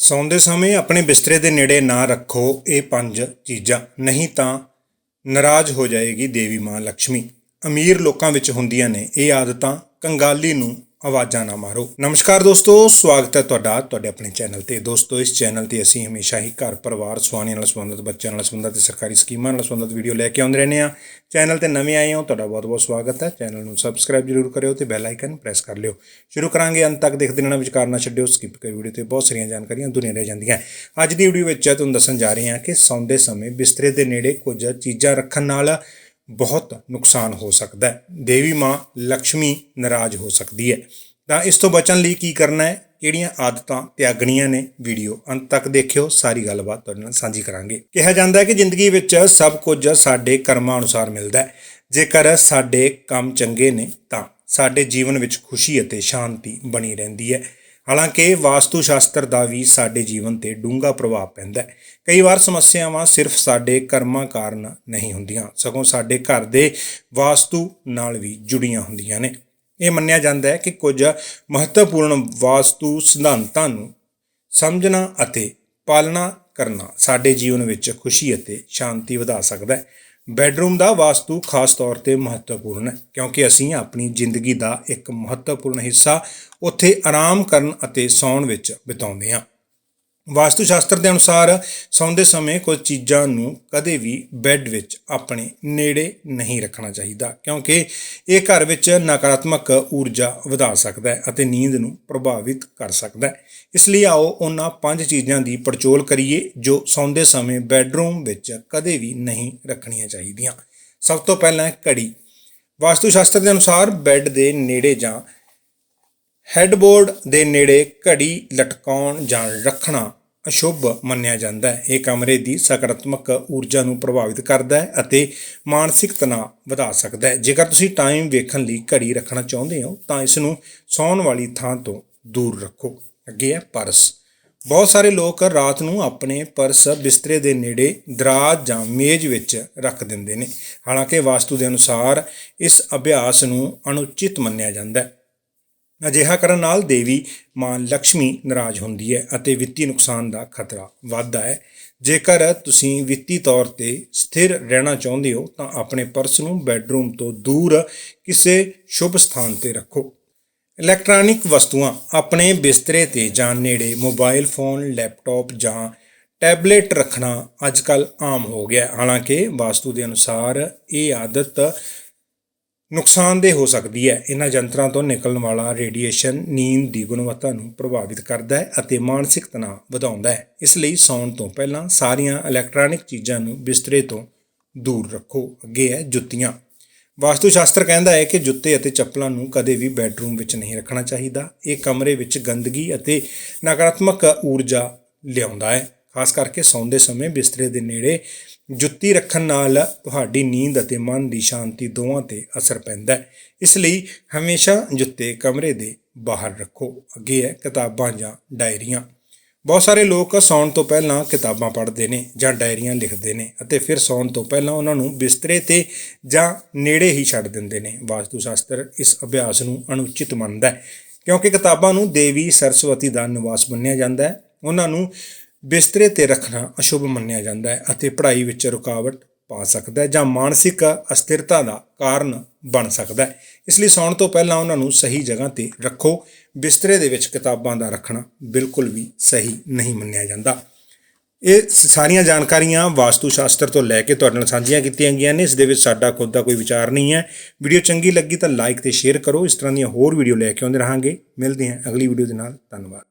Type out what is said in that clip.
ਸੌਂਦੇ ਸਮੇਂ ਆਪਣੇ ਬਿਸਤਰੇ ਦੇ ਨੇੜੇ ਨਾ ਰੱਖੋ ਇਹ ਪੰਜ ਚੀਜ਼ਾਂ, ਨਹੀਂ ਤਾਂ ਨਾਰਾਜ਼ ਹੋ ਜਾਏਗੀ ਦੇਵੀ ਮਾਂ ਲక్ష్ਮੀ ਅਮੀਰ ਲੋਕਾਂ ਵਿੱਚ ਹੁੰਦੀਆਂ ਨੇ ਇਹ ਆਦਤਾਂ, ਕੰਗਾਲੀ ਨੂੰ ਆਵਾਜ਼ਾਂ ਨਾ ਮਾਰੋ। ਨਮਸਕਾਰ ਦੋਸਤੋ, ਸਵਾਗਤ ਹੈ ਤੁਹਾਡਾ ਤੁਹਾਡੇ ਆਪਣੇ ਚੈਨਲ ਤੇ। ਦੋਸਤੋ, ਇਸ ਚੈਨਲ ਤੇ ਅਸੀਂ ਹਮੇਸ਼ਾ ਹੀ ਘਰ ਪਰਿਵਾਰ ਸਵਾਨੀਆਂ ਨਾਲ ਸੰਬੰਧਿਤ, ਬੱਚਿਆਂ ਨਾਲ ਸੰਬੰਧਿਤ ਤੇ ਸਰਕਾਰੀ ਸਕੀਮਾਂ ਨਾਲ ਸੰਬੰਧਿਤ ਵੀਡੀਓ ਲੈ ਕੇ ਆਉਂਦੇ ਰਹਿੰਦੇ ਆ ਚੈਨਲ ਤੇ ਨਵੇਂ ਆਏ ਹੋ, ਤੁਹਾਡਾ ਬਹੁਤ-ਬਹੁਤ ਸਵਾਗਤ ਹੈ। ਚੈਨਲ ਨੂੰ ਸਬਸਕ੍ਰਾਈਬ ਜ਼ਰੂਰ ਕਰਿਓ ਤੇ ਬੈਲ ਆਈਕਨ ਪ੍ਰੈਸ ਕਰ ਲਿਓ। ਸ਼ੁਰੂ ਕਰਾਂਗੇ, ਅੰਤ ਤੱਕ ਦੇਖਦੇ ਰਹਿਣਾ ਵਿਚਾਰ ਨਾ ਛੱਡਿਓ ਸਕਿਪ ਕਰਿਓ ਵੀਡੀਓ ਤੇ ਬਹੁਤ ਸਾਰੀਆਂ ਜਾਣਕਾਰੀਆਂ ਦੁਨੀਆ ਰਹਿ ਜਾਂਦੀਆਂ। ਅੱਜ ਦੀ ਵੀਡੀਓ ਵਿੱਚ ਤੁਹਾਨੂੰ ਦੱਸਣ ਜਾ ਰਹੇ ਹਾਂ ਕਿ ਸੌਂਦੇ ਸਮੇਂ ਬਿਸਤਰੇ ਦੇ ਨੇੜੇ ਕੁਝ ਚੀਜ਼ਾਂ ਰੱਖਣ ਨਾਲ ਬਹੁਤ ਨੁਕਸਾਨ ਹੋ ਸਕਦਾ ਹੈ। ਦੇਵੀ ਮਾਂ ਲక్ష్ਮੀ ਨਾਰਾਜ਼ ਹੋ ਸਕਦੀ ਹੈ। ਤਾਂ ਇਸ ਤੋਂ ਬਚਣ ਲਈ ਕੀ ਕਰਨਾ ਹੈ? ਕਿਹੜੀਆਂ ਆਦਤਾਂ ਤਿਆਗਣੀਆਂ ਨੇ? ਵੀਡੀਓ ਅੰਤ ਤੱਕ ਦੇਖਿਓ। ਸਾਰੀ ਗੱਲਬਾਤ ਤੁਹਾਡੇ ਨਾਲ ਸਾਂਝੀ ਕਰਾਂਗੇ। ਕਿਹਾ ਜਾਂਦਾ ਹੈ ਕਿ ਜ਼ਿੰਦਗੀ ਵਿੱਚ ਸਭ ਕੁਝ ਸਾਡੇ ਕਰਮਾਂ ਅਨੁਸਾਰ ਮਿਲਦਾ ਹੈ। ਜੇਕਰ ਸਾਡੇ ਕੰਮ ਚੰਗੇ ਨੇ ਤਾਂ ਸਾਡੇ ਜੀਵਨ ਵਿੱਚ ਖੁਸ਼ੀ ਅਤੇ ਸ਼ਾਂਤੀ ਬਣੀ ਰਹਿੰਦੀ ਹੈ। ਹਾਲਾਂਕਿ ਵਾਸਤੂ ਸ਼ਾਸਤਰ ਦਾ ਵੀ ਸਾਡੇ ਜੀਵਨ ਤੇ ਡੂੰਘਾ ਪ੍ਰਭਾਵ ਪੈਂਦਾ ਹੈ। ਕਈ ਵਾਰ ਸਮੱਸਿਆਵਾਂ ਸਿਰਫ ਸਾਡੇ ਕਰਮਾਂ ਕਾਰਨ ਨਹੀਂ ਹੁੰਦੀਆਂ, ਸਗੋਂ ਸਾਡੇ ਘਰ ਦੇ ਵਾਸਤੂ ਨਾਲ ਵੀ ਜੁੜੀਆਂ ਹੁੰਦੀਆਂ ਨੇ। ਇਹ ਮੰਨਿਆ ਜਾਂਦਾ ਹੈ ਕਿ ਕੁਝ ਮਹੱਤਵਪੂਰਨ ਵਾਸਤੂ ਸਿਧਾਂਤਾਂ ਨੂੰ ਸਮਝਣਾ ਅਤੇ ਪਾਲਣਾ ਕਰਨਾ ਸਾਡੇ ਜੀਵਨ ਵਿੱਚ ਖੁਸ਼ੀ ਅਤੇ ਸ਼ਾਂਤੀ ਵਧਾ ਸਕਦਾ ਹੈ। ਬੈੱਡਰੂਮ ਦਾ ਵਾਸਤੂ ਖਾਸ ਤੌਰ ਤੇ ਮਹੱਤਵਪੂਰਨ ਹੈ, ਕਿਉਂਕਿ ਅਸੀਂ ਆਪਣੀ ਜ਼ਿੰਦਗੀ ਦਾ ਇੱਕ ਮਹੱਤਵਪੂਰਨ ਹਿੱਸਾ ਉੱਥੇ ਆਰਾਮ ਕਰਨ ਅਤੇ ਸੌਣ ਵਿੱਚ ਬਿਤਾਉਂਦੇ ਹਾਂ। ਵਾਸਤੂ ਸ਼ਾਸਤਰ ਦੇ ਅਨੁਸਾਰ ਸੌਂਦੇ ਸਮੇਂ ਕੁਝ ਚੀਜ਼ਾਂ ਨੂੰ ਕਦੇ ਵੀ ਬੈੱਡ ਵਿੱਚ ਆਪਣੇ ਨੇੜੇ ਨਹੀਂ ਰੱਖਣਾ ਚਾਹੀਦਾ, ਕਿਉਂਕਿ ਇਹ ਘਰ ਵਿੱਚ ਨਕਾਰਾਤਮਕ ਊਰਜਾ ਵਧਾ ਸਕਦਾ ਹੈ ਅਤੇ ਨੀਂਦ ਨੂੰ ਪ੍ਰਭਾਵਿਤ ਕਰ ਸਕਦਾ ਹੈ। ਇਸ ਲਈ ਆਓ ਉਹਨਾਂ ਪੰਜ ਚੀਜ਼ਾਂ ਦੀ ਪੜਚੋਲ ਕਰੀਏ ਜੋ ਸੌਂਦੇ ਸਮੇਂ ਬੈੱਡਰੂਮ ਵਿੱਚ ਕਦੇ ਵੀ ਨਹੀਂ ਰੱਖਣੀਆਂ ਚਾਹੀਦੀਆਂ। ਸਭ ਤੋਂ ਪਹਿਲਾਂ ਘੜੀ। ਵਾਸਤੂ ਸ਼ਾਸਤਰ ਦੇ ਅਨੁਸਾਰ ਬੈੱਡ ਦੇ ਨੇੜੇ ਜਾਂ ਹੈੱਡਬੋਰਡ ਦੇ ਨੇੜੇ ਘੜੀ ਲਟਕਾਉਣ ਜਾਂ ਰੱਖਣਾ ਅਸ਼ੁਭ ਮੰਨਿਆ ਜਾਂਦਾ ਹੈ। ਇਹ ਕਮਰੇ ਦੀ ਸਕਾਰਾਤਮਕ ਊਰਜਾ ਨੂੰ ਪ੍ਰਭਾਵਿਤ ਕਰਦਾ ਹੈ ਅਤੇ ਮਾਨਸਿਕ ਤਣਾਅ ਵਧਾ ਸਕਦਾ ਹੈ। ਜੇਕਰ ਤੁਸੀਂ ਟਾਈਮ ਵੇਖਣ ਲਈ ਘੜੀ ਰੱਖਣਾ ਚਾਹੁੰਦੇ ਹੋ, ਤਾਂ ਇਸ ਨੂੰ ਸੌਣ ਵਾਲੀ ਥਾਂ ਤੋਂ ਦੂਰ ਰੱਖੋ। ਅੱਗੇ ਹੈ ਪਰਸ। ਬਹੁਤ ਸਾਰੇ ਲੋਕ ਰਾਤ ਨੂੰ ਆਪਣੇ ਪਰਸ ਬਿਸਤਰੇ ਦੇ ਨੇੜੇ ਦਰਾਜ਼ ਜਾਂ ਮੇਜ਼ ਵਿੱਚ ਰੱਖ ਦਿੰਦੇ ਨੇ। ਹਾਲਾਂਕਿ ਵਾਸਤੂ ਦੇ ਅਨੁਸਾਰ ਇਸ ਅਭਿਆਸ ਨੂੰ ਅਨੁਚਿਤ ਮੰਨਿਆ ਜਾਂਦਾ ਹੈ। ਅਜਿਹਾ ਕਰਨ ਨਾਲ ਦੇਵੀ ਮਾਂ ਲక్ష్ਮੀ ਨਾਰਾਜ਼ ਹੁੰਦੀ ਹੈ ਅਤੇ ਵਿੱਤੀ ਨੁਕਸਾਨ ਦਾ ਖਤਰਾ ਵੱਧਦਾ ਹੈ। ਜੇਕਰ ਤੁਸੀਂ ਵਿੱਤੀ ਤੌਰ ਤੇ ਸਥਿਰ ਰਹਿਣਾ ਚਾਹੁੰਦੇ ਹੋ, ਤਾਂ ਆਪਣੇ ਪਰਸ ਨੂੰ ਬੈੱਡਰੂਮ ਤੋਂ ਦੂਰ ਕਿਸੇ ਸ਼ੁਭ ਸਥਾਨ ਤੇ ਰੱਖੋ। ਇਲੈਕਟ੍ਰੋਨਿਕ ਵਸਤੂਆਂ ਆਪਣੇ ਬਿਸਤਰੇ ਤੇ ਜਾਂ ਨੇੜੇ ਮੋਬਾਈਲ ਫੋਨ, ਲੈਪਟਾਪ ਜਾਂ ਟੈਬਲੇਟ ਰੱਖਣਾ ਅੱਜਕੱਲ ਆਮ ਹੋ ਗਿਆ ਹਾਲਾਂਕਿ ਵਾਸਤੂ ਦੇ ਅਨੁਸਾਰ ਇਹ ਆਦਤ ਨੁਕਸਾਨਦੇਹ ਹੋ ਸਕਦੀ ਹੈ। ਇਹਨਾਂ ਯੰਤਰਾਂ ਤੋਂ ਨਿਕਲਣ ਵਾਲਾ ਰੇਡੀਏਸ਼ਨ ਨੀਂਦ ਦੀ ਗੁਣਵੱਤਾ ਨੂੰ ਪ੍ਰਭਾਵਿਤ ਕਰਦਾ ਹੈ ਅਤੇ ਮਾਨਸਿਕ ਤਣਾਅ ਵਧਾਉਂਦਾ ਹੈ। ਇਸ ਲਈ ਸੌਣ ਤੋਂ ਪਹਿਲਾਂ ਸਾਰੀਆਂ ਇਲੈਕਟ੍ਰੋਨਿਕ ਚੀਜ਼ਾਂ ਨੂੰ ਬਿਸਤਰੇ ਤੋਂ ਦੂਰ ਰੱਖੋ। ਅੱਗੇ ਹੈ ਜੁੱਤੀਆਂ। ਵਾਸਤੂ ਸ਼ਾਸਤਰ ਕਹਿੰਦਾ ਹੈ ਕਿ ਜੁੱਤੇ ਅਤੇ ਚੱਪਲਾਂ ਨੂੰ ਕਦੇ ਵੀ ਬੈੱਡਰੂਮ ਵਿੱਚ ਨਹੀਂ ਰੱਖਣਾ ਚਾਹੀਦਾ। ਇਹ ਕਮਰੇ ਵਿੱਚ ਗੰਦਗੀ ਅਤੇ ਨਕਾਰਾਤਮਕ ਊਰਜਾ ਲਿਆਉਂਦਾ ਹੈ। ਖਾਸ ਕਰਕੇ ਸੌਂਦੇ ਸਮੇਂ ਬਿਸਤਰੇ ਦੇ ਨੇੜੇ ਜੁੱਤੀ ਰੱਖਣ ਨਾਲ ਤੁਹਾਡੀ ਨੀਂਦ ਅਤੇ ਮਨ ਦੀ ਸ਼ਾਂਤੀ ਦੋਵਾਂ ਤੇ ਅਸਰ ਪੈਂਦਾ ਹੈ। ਇਸ ਲਈ ਹਮੇਸ਼ਾ ਜੁੱਤੇ ਕਮਰੇ ਦੇ ਬਾਹਰ ਰੱਖੋ। ਅੱਗੇ ਹੈ ਕਿਤਾਬਾਂ ਜਾਂ ਡਾਇਰੀਆਂ। ਬਹੁਤ ਸਾਰੇ ਲੋਕ ਸੌਣ ਤੋਂ ਪਹਿਲਾਂ ਕਿਤਾਬਾਂ ਪੜ੍ਹਦੇ ਨੇ ਜਾਂ ਡਾਇਰੀਆਂ ਲਿਖਦੇ ਨੇ ਅਤੇ ਫਿਰ ਸੌਣ ਤੋਂ ਪਹਿਲਾਂ ਉਹਨਾਂ ਨੂੰ ਬਿਸਤਰੇ ਤੇ ਜਾਂ ਨੇੜੇ ਹੀ ਛੱਡ ਦਿੰਦੇ ਨੇ। ਵਾਸਤੂ ਸ਼ਾਸਤਰ ਇਸ ਅਭਿਆਸ ਨੂੰ ਅਨੁਚਿਤ ਮੰਨਦਾ ਹੈ ਕਿਉਂਕਿ ਕਿਤਾਬਾਂ ਨੂੰ ਦੇਵੀ ਸਰਸਵਤੀ ਦਾ ਨਿਵਾਸ ਮੰਨਿਆ ਜਾਂਦਾ ਹੈ। ਉਹਨਾਂ ਨੂੰ ਬਿਸਤਰੇ ਤੇ ਰੱਖਣਾ ਅਸ਼ੁਭ ਮੰਨਿਆ ਜਾਂਦਾ ਹੈ ਅਤੇ ਪੜ੍ਹਾਈ ਵਿੱਚ ਰੁਕਾਵਟ ਪਾ ਸਕਦਾ ਹੈ ਜਾਂ ਮਾਨਸਿਕ ਅਸਥਿਰਤਾ ਦਾ ਕਾਰਨ ਬਣ ਸਕਦਾ ਹੈ। ਇਸ ਲਈ ਸੌਣ ਤੋਂ ਪਹਿਲਾਂ ਉਹਨਾਂ ਨੂੰ ਸਹੀ ਜਗ੍ਹਾ ਤੇ ਰੱਖੋ। ਬਿਸਤਰੇ ਦੇ ਵਿੱਚ ਕਿਤਾਬਾਂ ਦਾ ਰੱਖਣਾ ਬਿਲਕੁਲ ਵੀ ਸਹੀ ਨਹੀਂ ਮੰਨਿਆ ਜਾਂਦਾ। ਇਹ ਸਾਰੀਆਂ ਜਾਣਕਾਰੀਆਂ ਵਾਸਤੂ ਸ਼ਾਸਤਰ ਤੋਂ ਲੈ ਕੇ ਤੁਹਾਡੇ ਨਾਲ ਸਾਂਝੀਆਂ ਕੀਤੀਆਂ ਗਈਆਂ ਨੇ। ਇਸ ਦੇ ਵਿੱਚ ਸਾਡਾ ਖੁਦ ਦਾ ਕੋਈ ਵਿਚਾਰ ਨਹੀਂ ਹੈ। ਵੀਡੀਓ ਚੰਗੀ ਲੱਗੀ ਤਾਂ ਲਾਈਕ ਤੇ ਸ਼ੇਅਰ ਕਰੋ। ਇਸ ਤਰ੍ਹਾਂ ਦੀਆਂ ਹੋਰ ਵੀਡੀਓ ਲੈ ਕੇ ਆਉਂਦੇ ਰਹਾਂਗੇ। ਮਿਲਦੇ ਹਾਂ ਅਗਲੀ ਵੀਡੀਓ ਦੇ ਨਾਲ। ਧੰਨਵਾਦ।